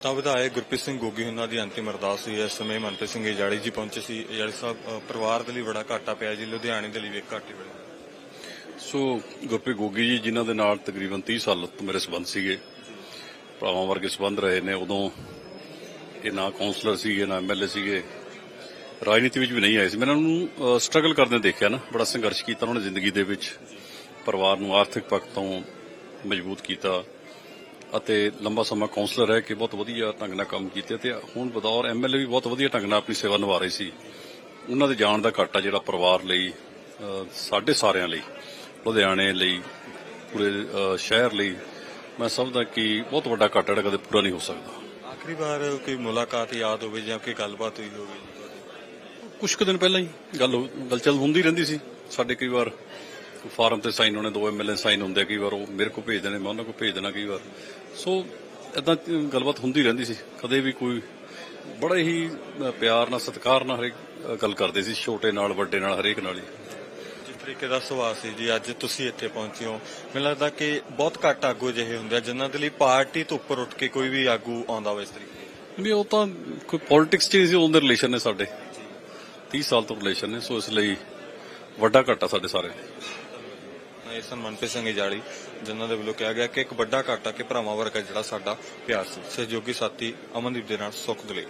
ਤਾਂ ਵਿਧਾਇਕ ਗੁਰਪ੍ਰੀਤ ਸਿੰਘ ਗੋਗੀ ਉਹਨਾਂ ਦੀ ਅੰਤਿਮ ਅਰਦਾਸ ਹੋਈ ਇਸ ਸਮੇਂ ਮਨਪ੍ਰੀਤ ਸਿੰਘ ਏਜਾੜੀ ਜੀ ਪਹੁੰਚੇ ਸੀ। ਏਜਾੜੀ ਸਾਹਿਬ ਪਰਿਵਾਰ ਦੇ ਲਈ ਬੜਾ ਘਾਟਾ ਪਿਆ ਜੀ। ਲੁਧਿਆਣੇ ਦੇ ਲਈ ਵੀ ਘਾਟੇ ਵੇਲੇ ਸੋ ਗੁਰਪ੍ਰੀਤ ਗੋਗੀ ਜੀ, ਜਿਨ੍ਹਾਂ ਦੇ ਨਾਲ ਤਕਰੀਬਨ 30 ਸਾਲ ਤੋਂ ਮੇਰੇ ਸਬੰਧ ਸੀਗੇ, ਭਰਾਵਾਂ ਵਰਗੇ ਸਬੰਧ ਰਹੇ ਨੇ, ਉਦੋਂ ਇਹ ਨਾ ਕਾਉਂਸਲਰ ਸੀਗੇ, ਨਾ ਐਮਐਲਏ ਸੀਗੇ। ਰਾਜਨੀਤੀ ਵਿੱਚ ਵੀ ਨਹੀਂ ਆਏ ਸੀ। ਮੈਂ ਉਹਨਾਂ ਨੂੰ ਸਟਰਗਲ ਕਰਦੇ ਦੇਖਿਆ ਨਾ, ਬੜਾ ਸੰਘਰਸ਼ ਕੀਤਾ ਉਹਨਾਂ ਨੇ ਜ਼ਿੰਦਗੀ ਦੇ ਵਿੱਚ। ਪਰਿਵਾਰ ਨੂੰ ਆਰਥਿਕ ਪੱਖ ਤੋਂ ਮਜ਼ਬੂਤ ਕੀਤਾ। ਅਤੇ ਲੰਬਾ ਸਮਾਂ ਕਾਉਂਸਲਰ ਰਹਿ ਕੇ ਬਹੁਤ ਵਧੀਆ ਢੰਗ ਨਾਲ ਕੰਮ ਕੀਤੇ ਤੇ ਹੁਣ ਬਤੌਰ ਐਮਐਲਏ ਵੀ ਬਹੁਤ ਵਧੀਆ ਢੰਗ ਨਾਲ ਆਪਣੀ ਸੇਵਾ ਨਿਭਾ ਰਹੇ ਸੀ। ਉਹਨਾਂ ਦੇ ਜਾਣ ਦਾ ਘਾਟਾ ਜਿਹੜਾ ਪਰਿਵਾਰ ਲਈ ਸਾਡੇ ਸਾਰਿਆਂ ਲਈ ਲੁਧਿਆਣੇ ਲਈ ਪੂਰੇ ਸ਼ਹਿਰ ਲਈ ਮੈਂ ਸਮਝਦਾ ਕਿ ਬਹੁਤ ਵੱਡਾ ਘਾਟਾ ਜਿਹੜਾ ਕਦੇ ਪੂਰਾ ਨਹੀਂ ਹੋ ਸਕਦਾ। ਆਖਰੀ ਵਾਰ ਕੋਈ ਮੁਲਾਕਾਤ ਯਾਦ ਹੋਵੇ ਜਾਂ ਕੋਈ ਗੱਲਬਾਤ ਹੋਈ ਹੋਵੇ? ਕੁਝ ਕੁ ਦਿਨ ਪਹਿਲਾਂ ਹੀ ਗੱਲ ਹੋ- ਹਲਚਲ ਹੁੰਦੀ ਰਹਿੰਦੀ ਸੀ ਸਾਡੇ ਕਈ ਵਾਰ ਫਾਰਮ ਤੇ ਸਾਈਨ ਹੋਣੇ ਦੋ ਐਮਐਲਏ ਸਾਈਨ ਹੁੰਦੇ ਆ, ਕਈ ਵਾਰ ਉਹ ਮੇਰੇ ਕੋਲ ਭੇਜ ਦੇਣੇ ਮੈਂ ਉਹਨਾਂ ਕੋਲ ਭੇਜ ਦੇਣਾ ਕਈ ਵਾਰ। ਸੋ ਇਦਾਂ ਗੱਲਬਾਤ ਹੁੰਦੀ ਰਹਿੰਦੀ ਸੀ। ਕਦੇ ਵੀ ਕੋਈ ਬੜਾ ਹੀ ਪਿਆਰ ਨਾਲ ਸਤਿਕਾਰ ਨਾਲ ਹਰੇਕ ਗੱਲ ਕਰਦੇ ਸੀ ਛੋਟੇ ਨਾਲ ਵੱਡੇ ਨਾਲ ਹਰੇਕ ਨਾਲ ਹੀ। ਜਿਸ ਤਰੀਕੇ ਦਾ ਸੁਭਾਅ ਸੀ ਜੀ ਅੱਜ ਤੁਸੀਂ ਇੱਥੇ ਪਹੁੰਚੇ ਹੋ ਮੈਨੂੰ ਲੱਗਦਾ ਕਿ ਬਹੁਤ ਘੱਟ ਆਗੂ ਜਿਹੇ ਹੁੰਦੇ ਆ ਜਿਨ੍ਹਾਂ ਦੇ ਲਈ ਪਾਰਟੀ ਤੋਂ ਉੱਪਰ ਉੱਠ ਕੇ ਕੋਈ ਵੀ ਆਗੂ ਆਉਂਦਾ ਹੋਵੇ ਇਸ ਤਰੀਕੇ ਵੀ ਉਹ ਤਾਂ ਕੋਈ ਪੋਲਿਟਿਕਸ ਚ ਨਹੀਂ ਸੀ ਉਹਦੇ ਰਿਲੇਸ਼ਨ ਨੇ ਸਾਡੇ। 30 ਸਾਲ ਤੋਂ ਰਿਲੇਸ਼ਨ ਨੇ ਸੋ ਇਸ ਲਈ ਵੱਡਾ ਘਾਟਾ ਸਾਡੇ ਸਾਰੇ ਲਈ। ਇਹ ਸਨ ਮਨਪ੍ਰੀਤ ਸਿੰਘ ਏਜਾੜੀ ਜਿਨ੍ਹਾਂ ਦੇ ਵੱਲੋਂ ਕਿਹਾ ਗਿਆ ਕਿ ਇੱਕ ਵੱਡਾ ਘਾਟਾ ਕਿ ਭਰਾਵਾਂ ਵਰਗਾ ਜਿਹੜਾ ਸਾਡਾ ਪਿਆਰ ਸੀ ਸਹਿਯੋਗੀ ਸਾਥੀ ਅਮਨਦੀਪ ਦੇ ਨਾਲ ਸੁੱਖ ਦਲੇ